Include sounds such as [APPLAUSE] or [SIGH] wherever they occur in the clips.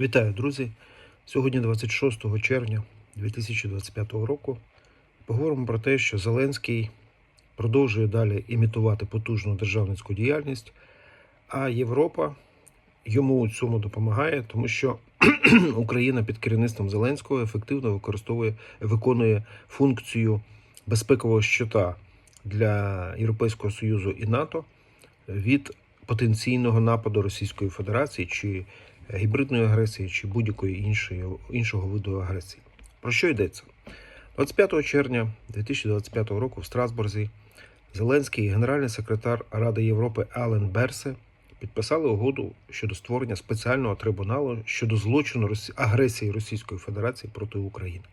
Вітаю, друзі! Сьогодні 26 червня 2025 року. Поговоримо про те, що Зеленський продовжує далі імітувати потужну державницьку діяльність, а Європа йому у цьому допомагає, тому що [CLEARS THROAT] Україна під керівництвом Зеленського ефективно використовує виконує функцію безпекового щита для Європейського Союзу і НАТО від потенційного нападу Російської Федерації чи гібридної агресії чи будь-якої іншої іншого виду агресії. Про що йдеться? 25 червня 2025 року в Страсбурзі Зеленський і генеральний секретар Ради Європи Ален Берсе підписали угоду щодо створення спеціального трибуналу щодо злочину агресії Російської Федерації проти України.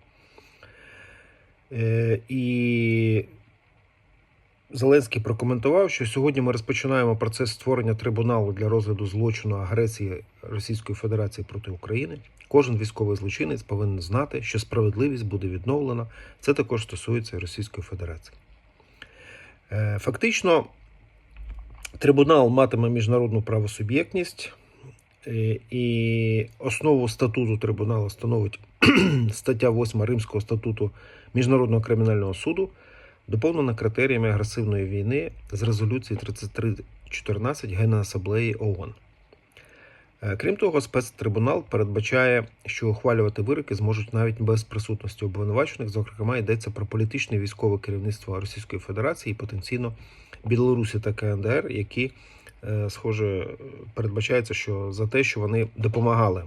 Е, І Зеленський прокоментував, що сьогодні ми розпочинаємо процес створення трибуналу для розгляду злочину агресії Російської Федерації проти України. Кожен військовий злочинець повинен знати, що справедливість буде відновлена. Це також стосується Російської Федерації. Е, Фактично, трибунал матиме міжнародну правосуб'єктність, е, і основу статуту трибуналу становить [CLEARS THROAT] стаття 8 Римського статуту Міжнародного кримінального суду доповнена критеріями агресивної війни з резолюції 3314 Генасаблеї ООН. Е, Крім того, спецтрибунал передбачає, що ухвалювати вироки зможуть навіть без присутності обвинувачених. Зокрема, йдеться про політичне військове керівництво Російської Федерації і потенційно Білорусі та КНДР, які, е, схоже, передбачається, що за те, що вони допомагали,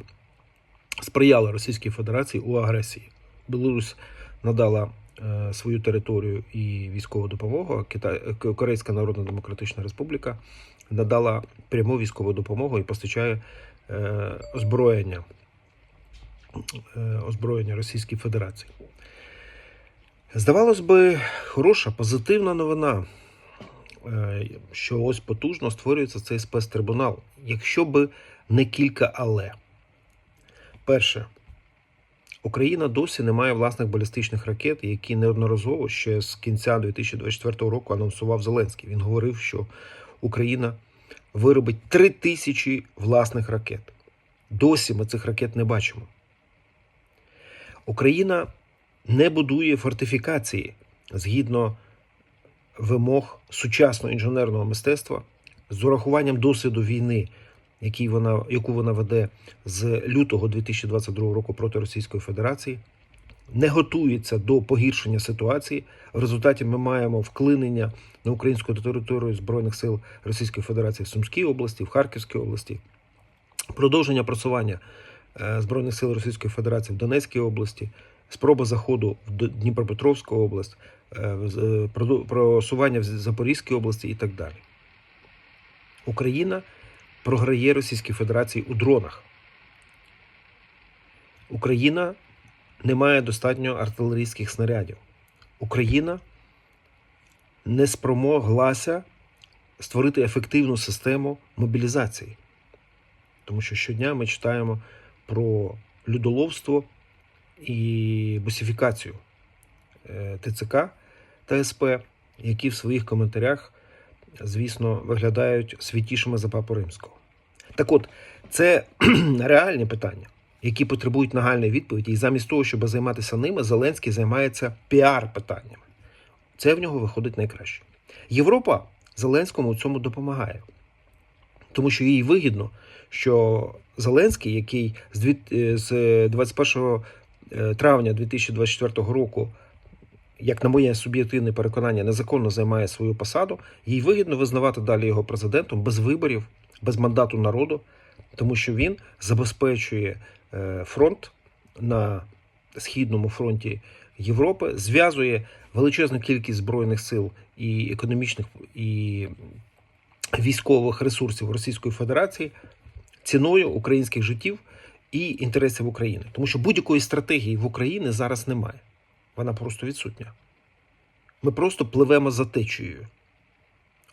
сприяли Російській Федерації у агресії. Білорусь надала е, свою територію і військову допомогу. Корейська Народна Демократична Республіка надала пряму військову допомогу і постачає е, озброєння, е, озброєння Російській Федерації. Здавалось би, хороша, позитивна новина, е, що ось потужно створюється цей спецтрибунал. Якщо би не кілька але. Перше, Україна досі не має власних балістичних ракет, які неодноразово ще з кінця 2024 року анонсував Зеленський. Він говорив, що Україна виробить три тисячі власних ракет. Досі ми цих ракет не бачимо. Україна не будує фортифікації згідно вимог сучасного інженерного мистецтва з урахуванням досвіду війни, яку вона веде з лютого 2022 року проти Російської Федерації, не готується до погіршення ситуації. В результаті ми маємо вклинення на українську територію Збройних сил Російської Федерації в Сумській області, в Харківській області, продовження просування е, Збройних сил Російської Федерації в Донецькій області, спроба заходу в Дніпропетровську область, е, е, просування в Запорізькій області і так далі. Україна програє Російській Федерації у дронах. Україна не має достатньо артилерійських снарядів. Україна не спромоглася створити ефективну систему мобілізації. Тому що щодня ми читаємо про людоловство і босифікацію е, ТЦК та СП, які в своїх коментарях, звісно, виглядають святішими за папу римського. Так от, це [CLEARS THROAT] реальні питання, які потребують нагальної відповіді, і замість того, щоб займатися ними, Зеленський займається піар-питаннями. Це в нього виходить найкраще. Європа Зеленському у цьому допомагає, тому що їй вигідно, що Зеленський, який з дві- е, з 21 е, травня 2024 року, як на моє суб'єктивне переконання, незаконно займає свою посаду, їй вигідно визнавати далі його президентом без виборів, без мандату народу, тому що він забезпечує фронт на східному фронті Європи, зв'язує величезну кількість збройних сил і економічних і військових ресурсів Російської Федерації ціною українських життів і інтересів України, тому що будь-якої стратегії в Україні зараз немає. Вона просто відсутня. Ми просто пливемо за течією.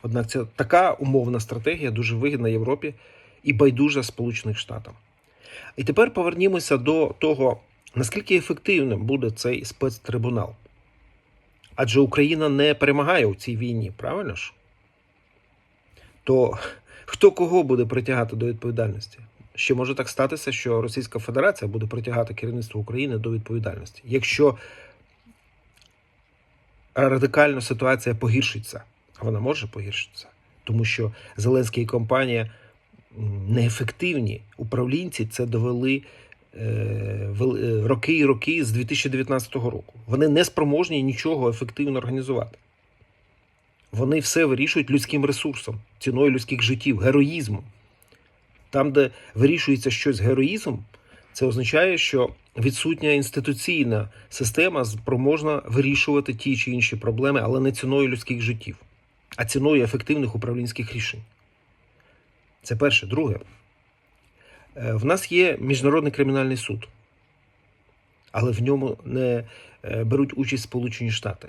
Однак ця така умовна стратегія дуже вигідна Європі і байдужа Сполучених Штатам. І тепер повернімося до того, наскільки ефективним буде цей спецтрибунал. Адже Україна не перемагає у цій війні, правильно ж? То хто кого буде притягати до відповідальності? ще може так статися, що Російська Федерація буде притягати керівництво України до відповідальності. Якщо радикально ситуація погіршиться, вона може погіршитися, тому що Зеленський і компанія неефективні управлінці це довели е, е, роки і роки з 2019 року. Вони не спроможні нічого ефективно організувати. Вони все вирішують людським ресурсом, ціною людських життів, героїзмом. Там, де вирішується щось героїзмом, це означає, що відсутня інституційна система спроможна вирішувати ті чи інші проблеми, але не ціною людських життів, а ціною ефективних управлінських рішень. Це перше. Друге, Е, в нас є Міжнародний кримінальний суд, але в ньому не е, беруть участь Сполучені Штати.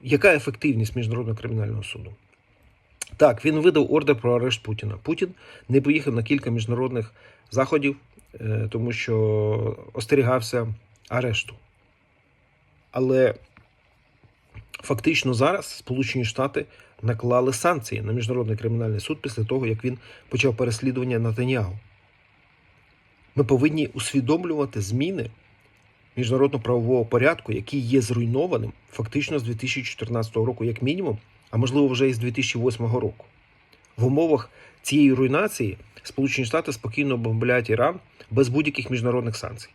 Яка ефективність Міжнародного кримінального суду? Так, він видав ордер про арешт Путіна. Путін не поїхав на кілька міжнародних заходів, е, тому що остерігався арешту. Але фактично зараз Сполучені Штати наклали санкції на Міжнародний кримінальний суд після того, як він почав переслідування Натаніагу. Ми повинні усвідомлювати зміни міжнародно-правового порядку, який є зруйнованим фактично з 2014 року, як мінімум, а можливо вже і з 2008 року. В умовах цієї руйнації Сполучені Штати спокійно бомблять Іран без будь-яких міжнародних санкцій.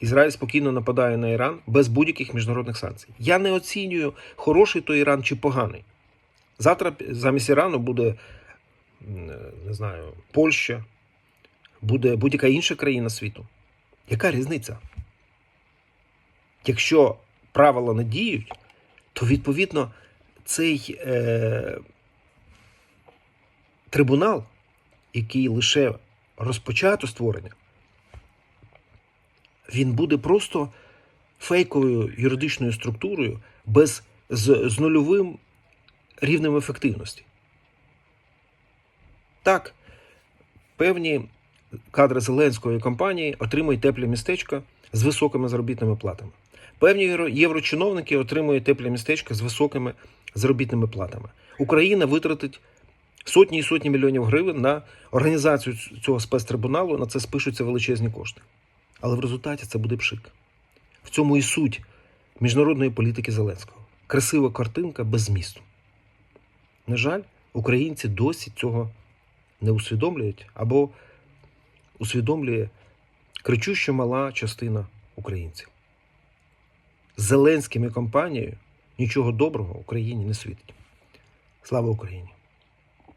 Ізраїль спокійно нападає на Іран без будь-яких міжнародних санкцій. Я не оцінюю, хороший той Іран чи поганий. Завтра замість Ірану буде не знаю, Польща, буде будь-яка інша країна світу. Яка різниця? Якщо правила не діють, то відповідно цей е, трибунал, який лише розпочато створення, він буде просто фейковою юридичною структурою без, з, з нульовим рівнем ефективності. Так, певні кадри Зеленської компанії отримують теплі містечка з високими заробітними платами. Певні єврочиновники отримують теплі містечка з високими заробітними платами. Україна витратить сотні і сотні мільйонів гривень на організацію цього спецтрибуналу, на це спишуться величезні кошти. Але в результаті це буде пшик. В цьому і суть міжнародної політики Зеленського. Красива картинка без змісту. На жаль, українці досі цього не усвідомлюють або усвідомлює кричущо мала частина українців. З Зеленським і компанією нічого доброго Україні не світить. Слава Україні!